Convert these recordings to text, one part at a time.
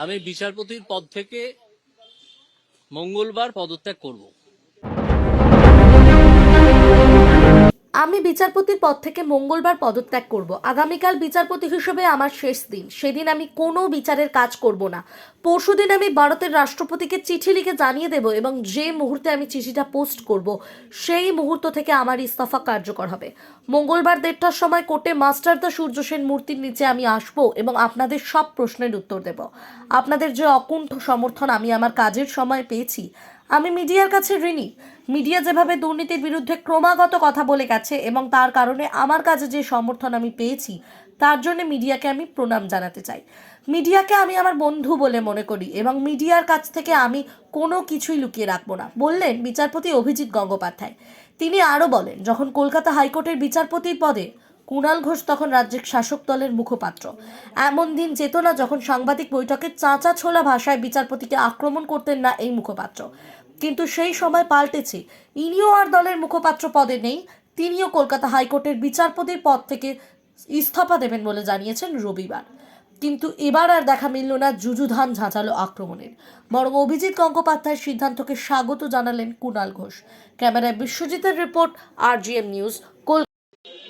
আমি বিচারপতির পদ থেকে মঙ্গলবার পদত্যাগ করব। আমি বিচারপতির পদ থেকে মঙ্গলবার পদত্যাগ করব। আগামীকাল বিচারপতি হিসেবে আমার শেষ দিন। সেদিন আমি কোনো বিচারের কাজ করব না। পরশুদিন আমি ভারতের রাষ্ট্রপতিকে চিঠি লিখে জানিয়ে দেব এবং যে মুহূর্তে আমি চিঠিটা পোস্ট করব, সেই মুহূর্ত থেকে আমার ইস্তফা কার্যকর হবে। মঙ্গলবার দেড়টার সময় কোর্টে মাস্টারদা সূর্য সেন মূর্তির নিচে আমি আসব এবং আপনাদের সব প্রশ্নের উত্তর দেব। আপনাদের যে অকুণ্ঠ সমর্থন আমি আমার কাজের সময় পেয়েছি আমি মিডিয়ার কাছে ঋণী। মিডিয়া যেভাবে দুর্নীতির বিরুদ্ধে ক্রমাগত কথা বলে গেছে এবং তার কারণে আমার কাছে যে সমর্থন আমি পেয়েছি, তার জন্য মিডিয়াকে আমি প্রণাম জানাতে চাই। মিডিয়াকে আমি আমার বন্ধু বলে মনে করি এবং মিডিয়ার কাছ থেকে আমি কোনো কিছুই লুকিয়ে রাখব না, বললেন বিচারপতি অভিজিৎ গঙ্গোপাধ্যায়। তিনি আরও বলেন, যখন কলকাতা হাইকোর্টের বিচারপতির পদে কুণাল ঘোষ তখন রাজ্যের শাসক দলের মুখপাত্র। এমন দিন যেত না যখন সাংবাদিক বৈঠকে চাঁচা ছোলা ভাষায় বিচারপতিকে আক্রমণ করতেন না এই মুখপাত্র। কিন্তু সেই সময় পাল্টেছে, ইনিও আর দলের মুখপাত্র পদে নেই, তিনিও কলকাতা হাইকোর্টের বিচারপতির পদ থেকে ইস্তফা দেবেন বলে জানিয়েছেন রবিবার। কিন্তু এবার আর দেখা মিলল না যুযুধান ঝাঁঝালো আক্রমণের। বরং অভিজিৎ গঙ্গোপাধ্যায়ের সিদ্ধান্তকে স্বাগত জানালেন কুণাল ঘোষ। ক্যামেরায় বিশ্বজিতের রিপোর্ট আর নিউজ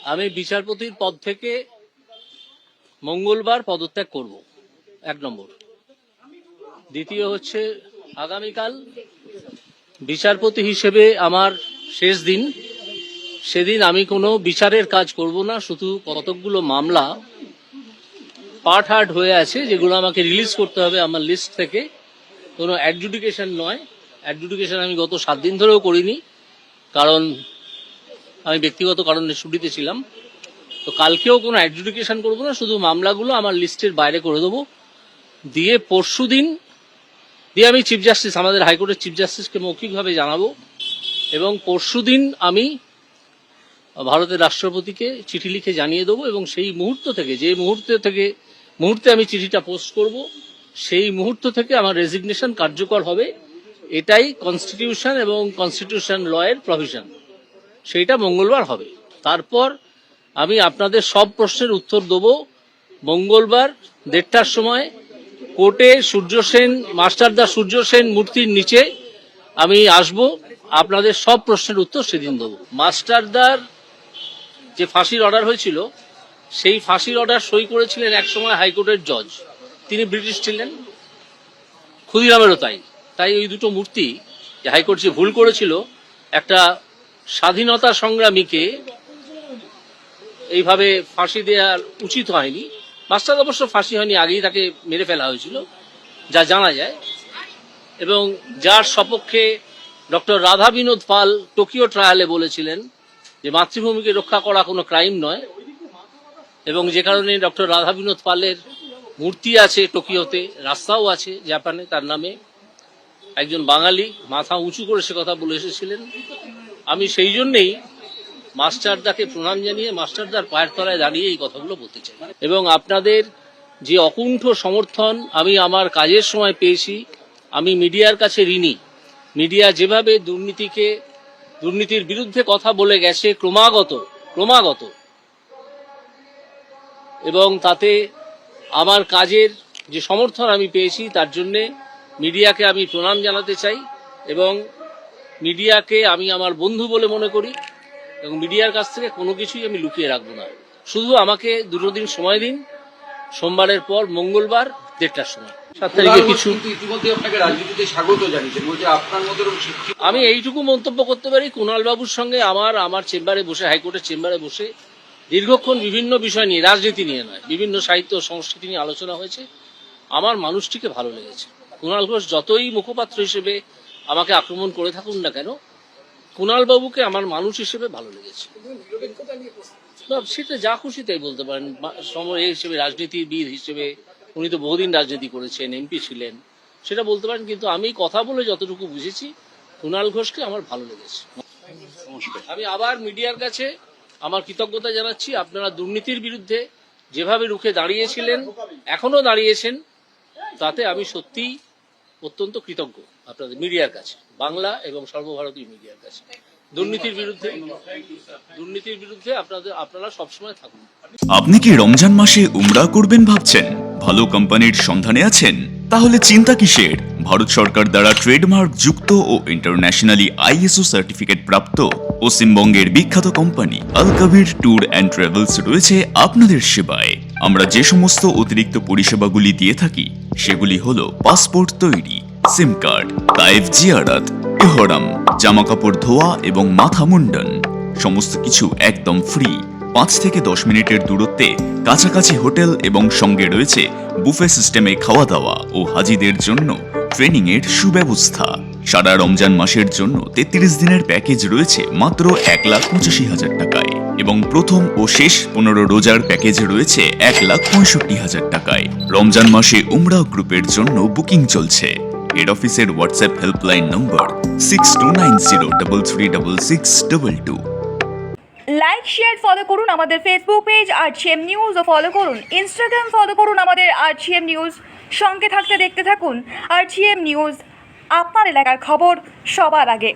আমি বিচারপতির পদ থেকে মঙ্গলবার পদত্যাগ করব, এক নম্বর। দ্বিতীয় হচ্ছে, আগামীকাল বিচারপতি হিসেবে আমার শেষ দিন। সেদিন আমি কোনো বিচারের কাজ করব না, শুধু কতকগুলো মামলা পার্ট হার্ট হয়ে আছে, যেগুলো আমাকে রিলিজ করতে হবে আমার লিস্ট থেকে। কোনো অ্যাডজুডিকেশন নয়। অ্যাডজুডিকেশন আমি গত সাত দিন ধরেও করিনি, কারণ আমি ব্যক্তিগত কারণে ছুটিতে ছিলাম। তো কালকেও কোনো অ্যাডজুডিকেশন করব না, শুধু মামলাগুলো আমার লিস্টের বাইরে করে দেবো। দিয়ে পরশু দিন, দিয়ে আমি চিফ জাস্টিস আমাদের হাইকোর্টের চিফ জাস্টিসকে মৌখিকভাবে জানাব। এবং পরশু দিন আমি ভারতের রাষ্ট্রপতিকে চিঠি লিখে জানিয়ে দেবো এবং সেই মুহূর্ত থেকে, যে মুহূর্ত থেকে, মুহূর্তে আমি চিঠিটা পোস্ট করব, সেই মুহূর্ত থেকে আমার রেজিগনেশন কার্যকর হবে। এটাই কনস্টিটিউশন এবং কনস্টিটিউশন লয়ের প্রভিশন সেইটা মঙ্গলবার হবে। তারপর আমি আপনাদের সব প্রশ্নের উত্তর দেব। মঙ্গলবার দেড়টার সময় কোর্টে সূর্য সেন মাস্টারদা সূর্য সেন মূর্তির নিচে আমি আসব। আপনাদের সব প্রশ্নের উত্তর সেদিন দেবো। মাস্টারদার যে ফাঁসির অর্ডার হয়েছিল, সেই ফাঁসির অর্ডার সই করেছিলেন একসময় হাইকোর্টের জজ। তিনি ব্রিটিশ ছিলেন, ক্ষুদিরামেরও তাই। তাই ওই দুটো মূর্তি যে হাইকোর্ট যে ভুল করেছিল, একটা স্বাধীনতা সংগ্রামীকে এইভাবে ফাঁসি দেওয়ার উচিত হয়নি। মাস্টার অবশ্য ফাঁসি হয়নি, আগেই তাকে মেরে ফেলা হয়েছিল, যা জানা যায়। এবং যার সপক্ষে ডক্টর রাধা বিনোদ পাল টোকিও ট্রায়ালে বলেছিলেন যে মাতৃভূমিকে রক্ষা করা কোনো ক্রাইম নয়, এবং যে কারণে ডক্টর রাধা বিনোদ পালের মূর্তি আছে টোকিওতে, রাস্তাও আছে জাপানে, তার নামে একজন বাঙালি, মাথা উঁচু করে সে কথা বলে এসেছিলেন। আমি সেই জন্যেই মাস্টারদাকে প্রণাম জানিয়ে মাস্টারদার পায়ের তলায় দাঁড়িয়ে এই কথাগুলো বলতে চাই। এবং আপনাদের যে অকুণ্ঠ সমর্থন আমি আমার কাজের সময় পেয়েছি, আমি মিডিয়ার কাছে ঋণী। মিডিয়া যেভাবে দুর্নীতিকে, দুর্নীতির বিরুদ্ধে কথা বলে গেছে ক্রমাগত ক্রমাগত। এবং তাতে আমার কাজের যে সমর্থন আমি পেয়েছি, তার জন্যে মিডিয়াকে আমি প্রণাম জানাতে চাই এবং মিডিয়াকে আমি আমার বন্ধু বলে মনে করি এবং মিডিয়ার কাছ থেকে কোনো কিছুই আমি লুকিয়ে রাখব না। শুধু আমাকে দুটো দিন সময় দিন সোমবারের পর মঙ্গলবার দেড়টার সময়। সাত তারিখে কিছু আপনাকে রাজনীতিতে স্বাগত জানিয়েছেন। বলছে আপনার মতো আমি এইটুকু মন্তব্য করতে পারি কুণাল বাবুর সঙ্গে আমার আমার চেম্বারে বসে হাইকোর্টের চেম্বারে বসে দীর্ঘক্ষণ বিভিন্ন বিষয় নিয়ে রাজনীতি নিয়ে নয় বিভিন্ন সাহিত্য সংস্কৃতি নিয়ে আলোচনা হয়েছে। আমার মানুষটিকে ভালো লেগেছে। কুণাল ঘোষ যতই মুখপাত্র হিসেবে আমাকে আক্রমণ করে থাকুন না কেন? বাবুকে আমার মানুষ হিসেবে ভালো লেগেছে। সেটা যা খুশি তাই বলতে পারেন। সময় হিসেবে রাজনীতিবিদ হিসেবে উনি তো বহুদিন রাজনীতি করেছেন এমপি ছিলেন। সেটা বলতে পারেন কিন্তু আমি কথা বলে যতটুকু বুঝেছি কুণাল ঘোষকে আমার ভালো লেগেছে। আমি আবার মিডিয়ার কাছে আমার কৃতজ্ঞতা জানাচ্ছি আপনারা দুর্নীতির বিরুদ্ধে যেভাবে রুখে দাঁড়িয়েছিলেন এখনও দাঁড়িয়েছেন তাতে আমি সত্যিই অত্যন্ত কৃতজ্ঞ আপনাদের মিডিয়ার কাছে, বাংলা এবং সর্বভারতীয় মিডিয়ার কাছে। দুর্নীতির বিরুদ্ধে দুর্নীতির বিরুদ্ধে আপনাদের, আপনারা সবসময় থাকুন। আপনি কি রমজান মাসে উমরা করবেন ভাবছেন? ভালো কোম্পানির সন্ধানে আছেন? তাহলে চিন্তা কিসের? ভারত সরকার দ্বারা ট্রেডমার্ক যুক্ত ও ইন্টারন্যাশনালি আইএসও সার্টিফিকেট প্রাপ্ত পশ্চিমবঙ্গের বিখ্যাত company Alkabir tour and travels রয়েছে আপনাদের সেবায়। আমরা যে সমস্ত অতিরিক্ত পরিষেবাগুলি দিয়ে থাকি সেগুলি হল পাসপোর্ট তৈরি, সিম কার্ড, তাইফ জিয়ারাত জামা কাপড় ধোয়া এবং মাথা মুন্ডন। সমস্ত কিছু একদম ফ্রি পাঁচ থেকে দশ মিনিটের দূরত্বে কাছাকাছি হোটেল এবং সঙ্গে রয়েছে বুফে সিস্টেমে খাওয়া দাওয়া ও হাজিদের জন্য ট্রেনিং এর সুব্যবস্থা। সারা রমজান মাসের জন্য তেত্রিশ দিনের প্যাকেজ রয়েছে মাত্র এক লাখ পঁচাশি হাজার টাকায়। এবং প্রথম ও শেষ পনেরো রোজার প্যাকেজ রয়েছে এক লাখ পঁয়ষট্টি হাজার টাকায়। রমজান মাসে উমরাও গ্রুপের জন্য বুকিং চলছে। হেড অফিসের WhatsApp helpline number six two nine zero double three double six double two like share follow করুন আমাদের ফেসবুক পেজ আর জিএম নিউজ ও ফলো করুন ইনস্টাগ্রাম ফলো করুন আমাদের আর জিএম নিউজ সঙ্গে থাকতে দেখতে থাকুন আর জিএম নিউজ আপনার এলাকার খবর সবার আগে।